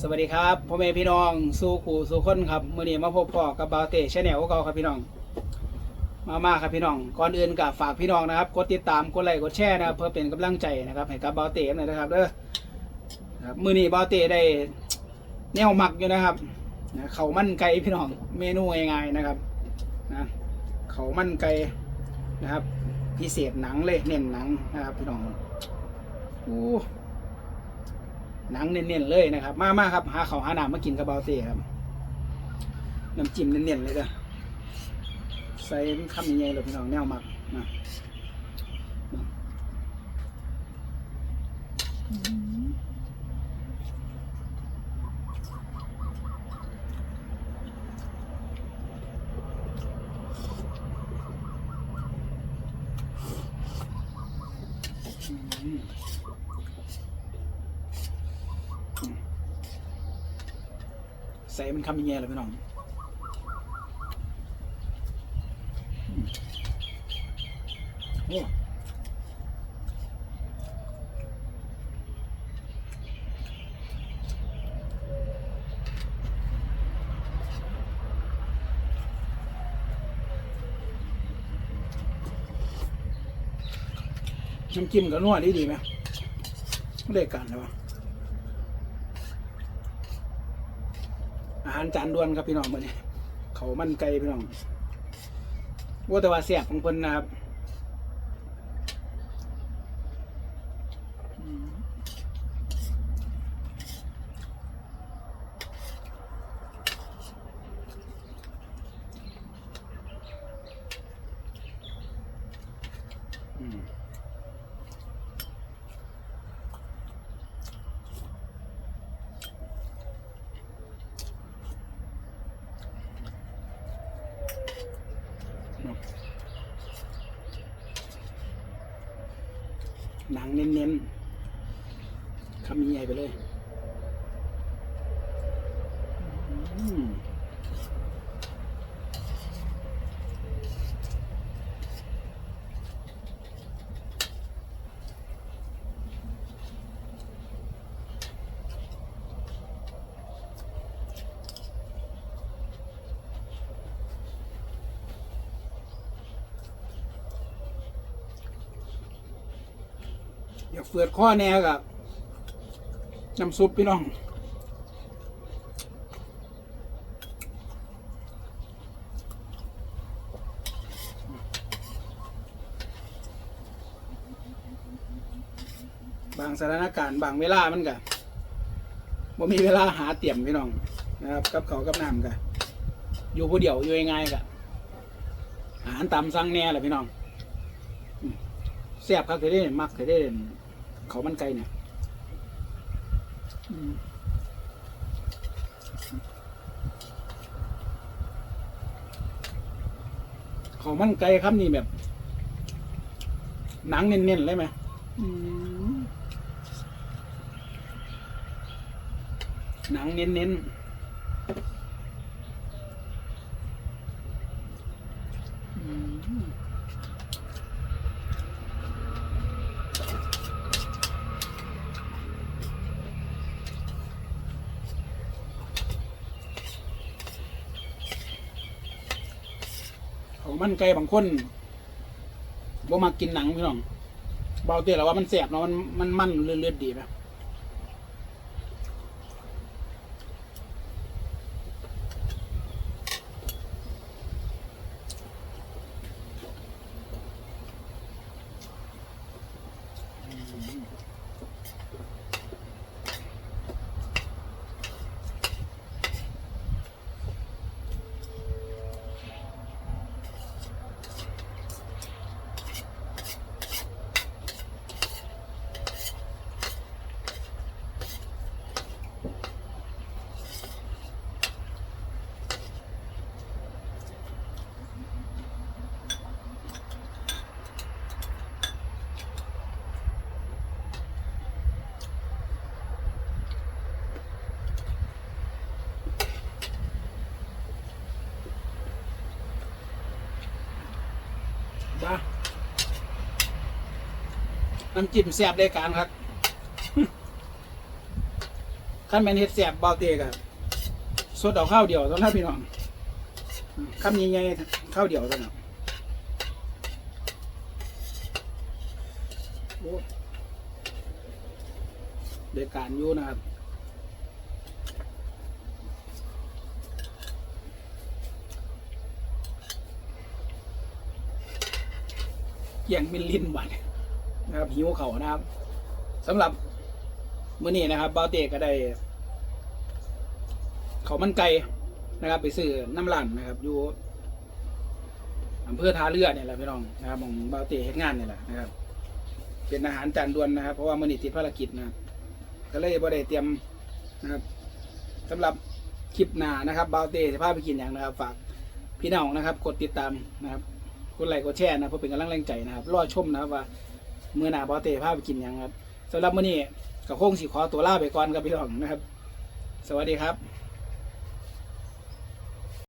สวัสดีครับพ่อแม่พี่น้องสู่ขู่สู่คนครับมื่อนี้มาพบพ่อกับบาวเต้ชแนลเก่าครับพี่น้อง มามาครับพี่น้อง ก่อนอื่นกับฝากพี่น้องนะครับกดติดตามกดไลค์กดแชร์นะครับเพื่อเป็นกำลังใจนะครับให้กับบาวเต้หน่อยนะครับเด้อครับมื่อนี้บาวเต้ได้แนวหมักอยู่นะครับเขามันไก่พี่น้องเมนูง่ายๆนะครับนะเขามันไก่นะครับ พิเศษหนังเลยเน้นหนังนะครับพี่น้องอู้ หนังเน้นๆเลยนะครับ มามาครับหาเขาหาน้ำมากินกับบาเต้ครับน้ำจิ้มเน้นๆเลยเด้อใส่คำยังไงเลยพี่น้องแนวมักมาอืม ใส่มันคำยังไงเลยพี่น้องโอ้น้ำจิ้มกับนวดดีดีไหมไม่ได้การเลยวะ อาหารจานด่วนครับพี่น้องมื่อนี้เขามันไก่พี่น้องว่าแต่ว่าเสียบของเพิ่นนะครับอืม หนังเน้นๆคำใหญ่ไปเลย อืม อยากเฟือดข้อแนวกับน้ำซุปพี่น้องบางสถานการณ์บางเวลามันก็บ่มีเวลาหาเตรียมพี่น้องนะครับกับเขากับน้ำกันอยู่ผู้เดียวอยู่ยังไงกันอาหารตามสั่งแน่แหละพี่น้องแซ่บครับเคยได้มักเคยได้ เขาวมันไก่เนี่ยอืมเขาวมันไก่ครับนี่แบบ หนังเน้นๆเลยไหมอืมหนังเน้นๆอืมข มันไก่บางคนบ่มากินหนังพี่น้องเบาเตี้ยแล้วว่ามันแสบเนาะมันมันมันเลือดดีไหม บ้า น้ำจิ้มแซ่บได้การครับขั้นแมนเฮ็ดแสบเบาเตะกับสดเอาข้าวเดียวต้องท่าพี่น้องคำใหญ่ๆข้าวเดียวเท่านั้นโอ้เด็กการอยู่นะครับเกี่ยงมิลลินบัด นะครับหิวเขาวนะครับสำหรับมื้อนี้นะครับบาเตก็ได้เขามันไก่นะครับ ไปซื้อน้ำร้านนะครับอยู่อำเภอท่าเรือเนี่ยแหละพี่น้องนะครับของบาเตเฮ็ดงานเนี่ยแหละนะครับ เป็นอาหารจานด่วนนะครับ เพราะว่ามื้อนี้ติดภารกิจนะครับก็เลยบ่ได้เตรียมนะครับสำหรับคลิปหน้านะครับบาเตจะพาไปกินอย่างนะครับฝากพี่น้องนะครับ กดติดตามนะครับกดไลค์กดแชร์นะเพื่อเป็นกำลังแรงใจนะครับรอชมนะครับว่า มื่อหนาบอเตพาไปกินยังครับสำหรับมื้อนี้ก็คงสิขอตัวลาไปก่อนครับพี่น้องนะครับ สวัสดีครับ